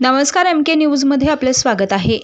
नमस्कार एम के न्यूजमध्ये आपले स्वागत आहे.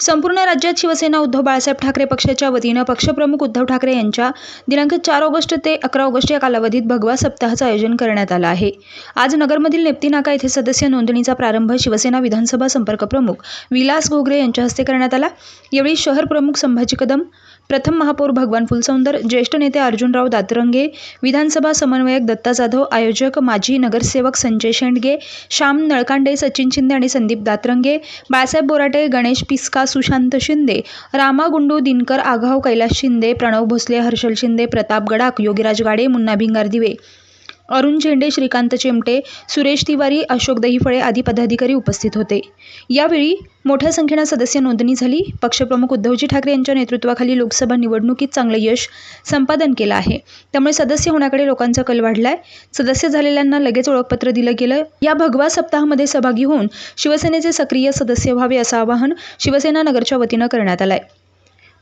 संपूर्ण राज्यात शिवसेना उद्धव बाळासाहेब ठाकरे पक्षाच्या वतीनं पक्षप्रमुख उद्धव ठाकरे यांच्या दिनांक चार ऑगस्ट ते अकरा ऑगस्ट या कालावधीत भगवा सप्ताहाचं आयोजन करण्यात आलं आहे. आज नगरमधील नेप्ती नाका येथे सदस्य नोंदणीचा प्रारंभ शिवसेना विधानसभा संपर्क प्रमुख विलास घोगरे यांच्या हस्ते करण्यात आला. यावेळी शहर प्रमुख संभाजी कदम प्रथम महापौर भगवान फुलसौंदर ज्येष्ठ नेते अर्जुनराव दातरंगे विधानसभा समन्वयक दत्ता जाधव आयोजक माजी नगरसेवक संजय शेंडगे श्याम नळकांडे सचिन शिंदे आणि संदीप दातरंगे बाळासाहेब बोराटे गणेश पिस्का सुशांत शिंदे रामा गुंडू दिनकर आघाव कैलास शिंदे प्रणव भोसले हर्षल शिंदे प्रताप गडाख योगीराज गाडे मुन्ना भिंगार दिवे. अरुण झेंडे श्रीकांत चिमटे सुरेश तिवारी अशोक दहीफळे आदी पदाधिकारी उपस्थित होते. यावेळी मोठ्या संख्येनं सदस्य नोंदणी झाली. पक्षप्रमुख उद्धवजी ठाकरे यांच्या नेतृत्वाखाली लोकसभा निवडणुकीत चांगलं यश संपादन केलं आहे. त्यामुळे सदस्य होण्याकडे लोकांचा कल वाढलाय. सदस्य झालेल्यांना लगेच ओळखपत्र दिलं गेलं. या भगवा सप्ताहामध्ये सहभागी होऊन शिवसेनेचे सक्रिय सदस्य व्हावे असं आवाहन शिवसेना नगरच्या वतीनं करण्यात आलंय.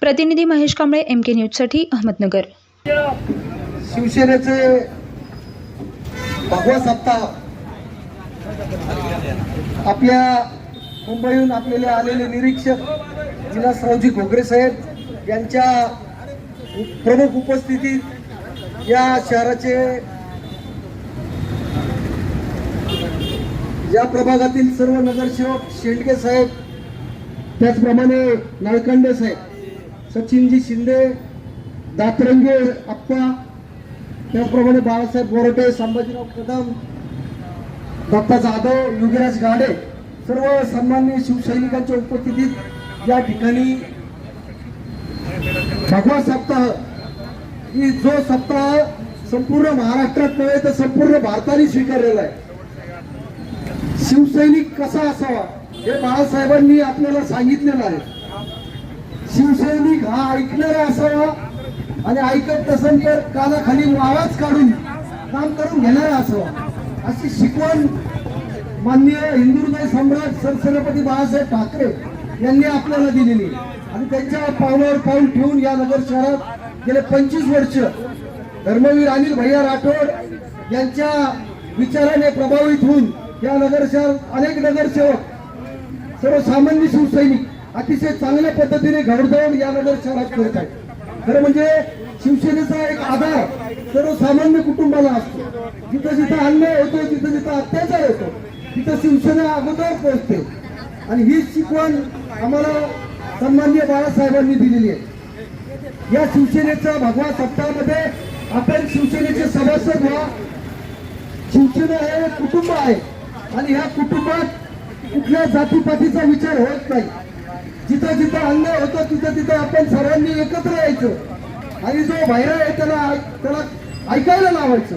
प्रतिनिधी महेश कांबळे एम के न्यूजसाठी अहमदनगर. शिवसेनेचे भगवा सप्ताह. आपल्या मुंबईहून आपल्याला आलेले निरीक्षक विलासरावजी घोगरे साहेब यांच्या प्रमुख उपस्थितीत या शहराचे या प्रभागातील सर्व नगरसेवक शेंडके साहेब त्याचप्रमाणे नळकंडे साहेब सचिनजी शिंदे दातरंगे आप्पा त्याचप्रमाणे बाळासाहेब बोरटे संभाजीराव कदम दत्ता जाधव योगीराज गाडे सर्व सन्माननीय शिवसैनिकांच्या उपस्थितीत या ठिकाणी भगवा सप्ताह ही जो सप्ताह संपूर्ण महाराष्ट्रात नव्हे तर संपूर्ण भारताने स्वीकारलेला आहे. शिवसैनिक कसा असावा हे बाळासाहेबांनी आपल्याला सांगितलेलं आहे. शिवसैनिक हा ऐकणारा असावा आणि ऐकत नसेल तर कानाखाली आवाज काढून काम करून घेणार असं. अशी शिकवण माननीय हिंदुहृदय सम्राट सरसेनापती बाळासाहेब ठाकरे यांनी आपल्याला दिलेली. आणि त्यांच्या पावलावर पाऊल ठेवून या नगर शहरात गेले पंचवीस वर्ष धर्मवीर अनिल भैया राठोड यांच्या विचाराने प्रभावित होऊन या नगर शहरात अनेक नगरसेवक सर्वसामान्य शिवसैनिक अतिशय चांगल्या पद्धतीने घडवून या नगर शहरात करत आहेत. खरं म्हणजे शिवसेनेचा एक आधार सर्वसामान्य कुटुंबाला असतो. जिथं जिथं अन्याय होतो जिथं जिथं अत्याचार होतो तिथं शिवसेना अगोदर पोहोचते. आणि ही शिकवण आम्हाला सन्माननीय बाळासाहेबांनी दिलेली आहे. या शिवसेनेचा भगवा सप्ताहामध्ये आपण शिवसेनेचे सभासद व्हा. शिवसेना हे कुटुंब आहे. आणि ह्या कुटुंबात कुठल्या जातीपातीचा विचार होत नाही. जिथं जिथं अन्याय होतो तिथं तिथं आपण सर्वांनी एकत्र यायचं. आणि जो बाहेर आहे त्याला त्याला ऐकायला लावायचं.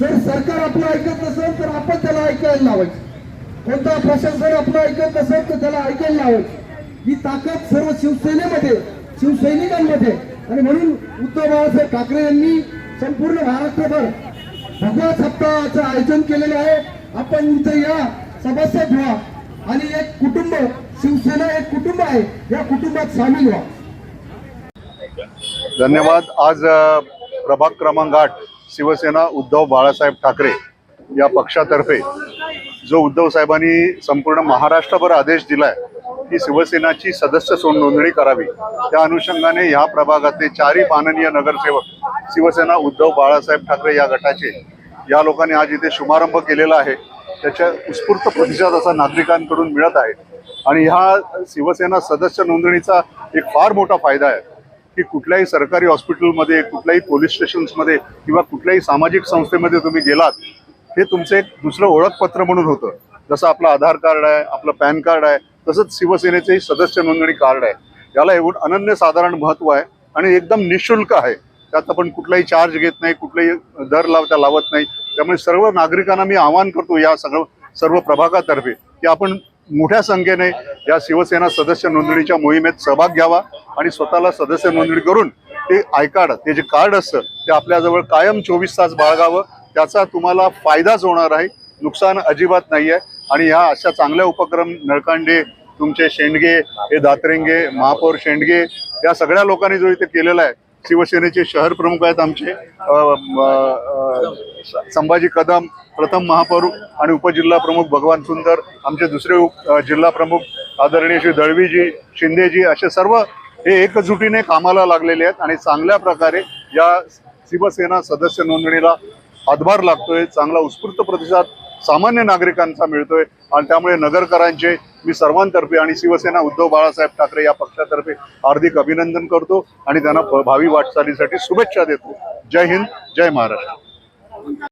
जर सरकार आपलं ऐकत नसेल तर आपण त्याला ऐकायला लावायचं. कोणता प्रशासन आपलं ऐकत नसेल तर त्याला ऐकायला लावायचं. ही ताकद सर्व शिवसेनेमध्ये शिवसैनिकांमध्ये. आणि म्हणून उद्धव बाळासाहेब ठाकरे यांनी संपूर्ण महाराष्ट्रभर भगवा सप्ताहाचं आयोजन केलेलं आहे. आपण इथं या सभासद व्हा. आणि एक कुटुंब शिवसेना एक कुटुंब आहे. या कुटुंबात सामील व्हा. धन्यवाद. आज प्रभाग क्रमांक आठ शिवसेना उद्धव बाळासाहेब ठाकरे या पक्षातर्फे जो उद्धव साहेबांनी संपूर्ण महाराष्ट्रभर आदेश दिलाय की शिवसेनाची सदस्य सोड नोंदणी करावी. त्या अनुषंगाने या प्रभागातले चारही माननीय नगरसेवक शिवसेना उद्धव बाळासाहेब ठाकरे या गटाचे या लोकांनी आज इथे शुभारंभ केलेला आहे. त्याच्या उत्स्फूर्त प्रतिसाद असा नागरिकांकडून मिळत आहे. आणि ह्या शिवसेना सदस्य नोंदणीचा एक फार मोठा फायदा आहे की कुठल्याही सरकारी हॉस्पिटलमध्ये कुठल्याही पोलीस स्टेशन्समध्ये किंवा कुठल्याही सामाजिक संस्थेमध्ये तुम्ही गेलात हे तुमचं एक दुसरं ओळखपत्र म्हणून होतं. जसं आपलं आधार कार्ड आहे आपलं पॅन कार्ड आहे तसंच शिवसेनेचेही सदस्य नोंदणी कार्ड आहे. याला एवढं अनन्यसाधारण महत्त्व आहे आणि एकदम निशुल्क आहे. त्यात आपण कुठलाही चार्ज घेत नाही कुठलाही दर लावता लावत नाही. त्यामुळे सर्व नागरिकांना मी आवाहन करतो या सगळं सर्व प्रभागातर्फे की आपण मोठ्या संख्येने या शिवसेना सदस्य नोंदणीच्या मोहिमेत सहभाग घ्यावा आणि स्वतःला सदस्य नोंदणी करून ते आय कार्ड ते जे कार्ड असतं ते आपल्याजवळ कायम चोवीस तास बाळगावं. त्याचा तुम्हाला फायदाच होणार आहे. नुकसान अजिबात नाही आहे आणि ह्या अशा चांगल्या उपक्रम नळकांडे तुमचे शेंडगे हे दातरेंगे महापौर शेंडगे या सगळ्या लोकांनी जो इथे केलेला आहे शिवसेनेचे शहर प्रमुख आहेत आमचे संभाजी कदम प्रथम महापौर आणि उपजिल्हा प्रमुख भगवान सुंदर आमचे दुसरे उप- जिल्हा प्रमुख आदरणीय श्री दळवीजी शिंदेजी असे सर्व हे एकजुटीने कामाला लागलेले आहेत आणि चांगल्या प्रकारे या शिवसेना सदस्य नोंदणीला हातभार लागतोय चांगला उत्स्फूर्त प्रतिसाद सामान्य नागरिकांचा मिळतोय. आणि त्यामुळे नगरकरांचे मी सर्वांतर्फे आणि शिवसेना उद्धव बाळासाहेब ठाकरे या पक्षातर्फे हार्दिक अभिनंदन करतो आणि त्यांना भावी वाटचालीसाठी शुभेच्छा देतो. जय हिंद जय महाराष्ट्र.